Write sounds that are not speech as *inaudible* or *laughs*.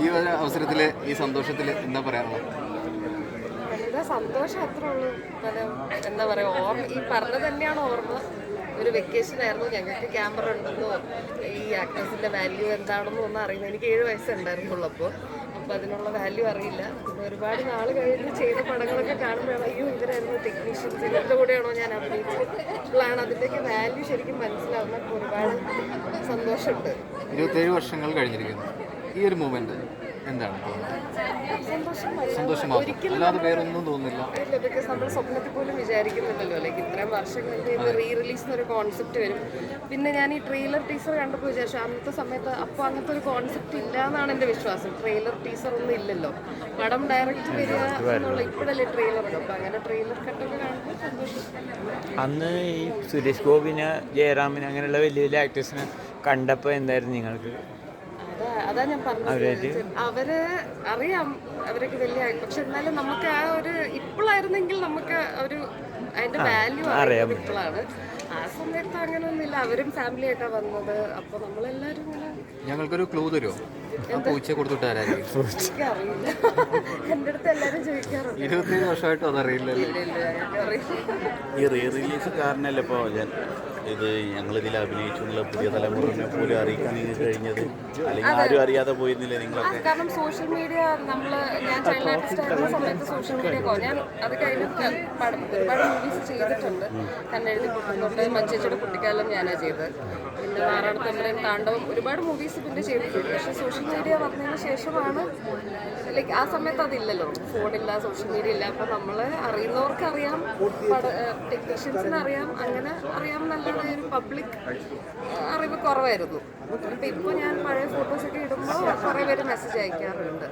ഈ ഒരു അവസരത്തിൽ ഈ സന്തോഷത്തിൽ എന്താ പറയാനുള്ളത് സന്തോഷം അത്ര എന്താ പറയാ ഓർമ്മ ഈ പറഞ്ഞ തന്നെയാണ് ഓർമ്മ. ഒരു വെക്കേഷൻ ആയിരുന്നു. ഞങ്ങൾക്ക് ക്യാമറ ഉണ്ടെന്നോ ഈ ആക്ടേഴ്സിന്റെ വാല്യൂ എന്താണെന്നോ ഒന്നും അറിയുന്നത് എനിക്ക് ഏഴ് വയസ്സുണ്ടായിരുന്നുള്ളൂ അപ്പോൾ അപ്പോൾ അതിനുള്ള വാല്യൂ അറിയില്ല. ഒരുപാട് നാൾ കഴിഞ്ഞ് ചെയ്ത പടങ്ങളൊക്കെ കാണുമ്പോഴാണ് അയ്യോ ഇവരായിരുന്നു ടെക്നീഷ്യൻസ് ഇവരുടെ കൂടെയാണോ ഞാൻ അഭിനയിച്ചപ്പോഴാണ് അതിന്റെയൊക്കെ വാല്യൂ ശരിക്കും മനസ്സിലാവുന്ന ഒരുപാട് സന്തോഷമുണ്ട്. ഇരുപത്തേഴ് വർഷങ്ങൾ കഴിഞ്ഞിരിക്കുന്നു. ഈ ഒരു മൂമെന്റ് എന്താണ്? സന്തോഷം അല്ലാതെ വേറൊന്നും തോന്നുന്നില്ല. ഇല്ല ബിക്കോസ് നമ്മൾ സ്വപ്നത്തിൽ പോലും വിചാരിക്കുന്നില്ലല്ലോ ലൈക്ക് ഇത്രയും വർഷം കഴിഞ്ഞ് റീ റിലീസ് എന്നൊരു കോൺസെപ്റ്റ് വരും. പിന്നെ ഞാൻ ഈ ട്രെയിലർ ടീസർ കണ്ടപ്പോൾ വിചാരിച്ചു അന്നത്തെ സമയത്ത് അപ്പോൾ അങ്ങനത്തെ ഒരു കോൺസെപ്റ്റ് ഇല്ല എന്നാണ് എന്റെ വിശ്വാസം. ട്രെയിലർ ടീസർ ഒന്നും ഇല്ലല്ലോ. പടം ഡയറക്റ്റ് വരിക എന്നുള്ള ഇപ്പോഴല്ലേ ട്രെയിലർ അപ്പോൾ അങ്ങനെ ട്രെയിലർ കണ്ടൊക്കെ കാണുമ്പോൾ സന്തോഷം. അന്ന് ഈ സുരേഷ് ഗോപിനെ ജയറാമിനെ അങ്ങനെയുള്ള വലിയ വലിയ ആക്ടേഴ്സിനെ കണ്ടപ്പോൾ എന്തായിരുന്നു നിങ്ങൾക്ക്? അതാ ഞാൻ പറഞ്ഞത്. അവർ അറിയാം അവരൊക്കെ വലിയ പക്ഷെ എന്നാലും നമുക്ക് ആ ഒരു ഇപ്പോഴായിരുന്നെങ്കിൽ നമുക്ക് ഒരു അതിന്റെ വാല്യൂ അറിയാം. ഇപ്പോഴാണ് ആ സമയത്ത് അങ്ങനെയൊന്നുമില്ല അവരും ഫാമിലി ആയിട്ടാ വന്നത്. അപ്പൊ നമ്മളെല്ലാരും ഞങ്ങൾക്കൊരു ക്ലൂ തരുമോ പൂച്ച പൂച്ചയെ കൊടുത്തിട്ട് ആരായിരിക്കും? എനിക്കറിയില്ല *laughs* ഇരുപത്തേഴ് വർഷമായിട്ടും അതറിയില്ലല്ലോ. ഈ റീ റിലീസ് കാരണമല്ലേ ഇപ്പോൾ ഞാൻ? ഇത് ഞങ്ങളിതിൽ അഭിനയിച്ചു എന്നുള്ള പുതിയ തലമുറനെ പോലും അറിയിക്കാൻ നിങ്ങൾക്ക് കഴിഞ്ഞത്. അല്ലെങ്കിൽ ആരും അറിയാതെ പോയിരുന്നില്ലേ നിങ്ങളൊക്കെ? കാരണം സോഷ്യൽ മീഡിയ നമ്മൾ ഞാൻ ചൈൽഡ് ആർട്ടിസ്റ്റ് ആയിരുന്ന സമയത്ത് സോഷ്യൽ മീഡിയ ഞാൻ അത് കഴിഞ്ഞ് ഒരുപാട് മൂവീസ് ചെയ്തിട്ടുണ്ട്. കണ്ണെഴുതി പൊട്ടുന്നുണ്ട് മഞ്ചേച്ചിയുടെ കുട്ടിക്കാലം ഞാനാണ് ചെയ്തത്. പിന്നെ താണ്ഡവം ഒരുപാട് മൂവീസ് പിന്നെ ചെയ്തിട്ടുണ്ട്. പക്ഷെ സോഷ്യൽ മീഡിയ വന്നതിന് ശേഷമാണ് ലൈക്ക് ആ സമയത്ത് അതില്ലല്ലോ. ഫോണില്ല സോഷ്യൽ മീഡിയ ഇല്ല. അപ്പോൾ നമ്മൾ അറിയുന്നവർക്ക് അറിയാം ടെക്നീഷ്യൻസിന് അറിയാം അങ്ങനെ അറിയാം നല്ലൊരു ഒരു പബ്ലിക് അറിവ് കുറവായിരുന്നു. അപ്പം ഇപ്പോൾ ഞാൻ പഴയ ഫോട്ടോസൊക്കെ ഇടുമ്പോൾ കുറേ പേര് മെസ്സേജ് അയക്കാറുണ്ട്.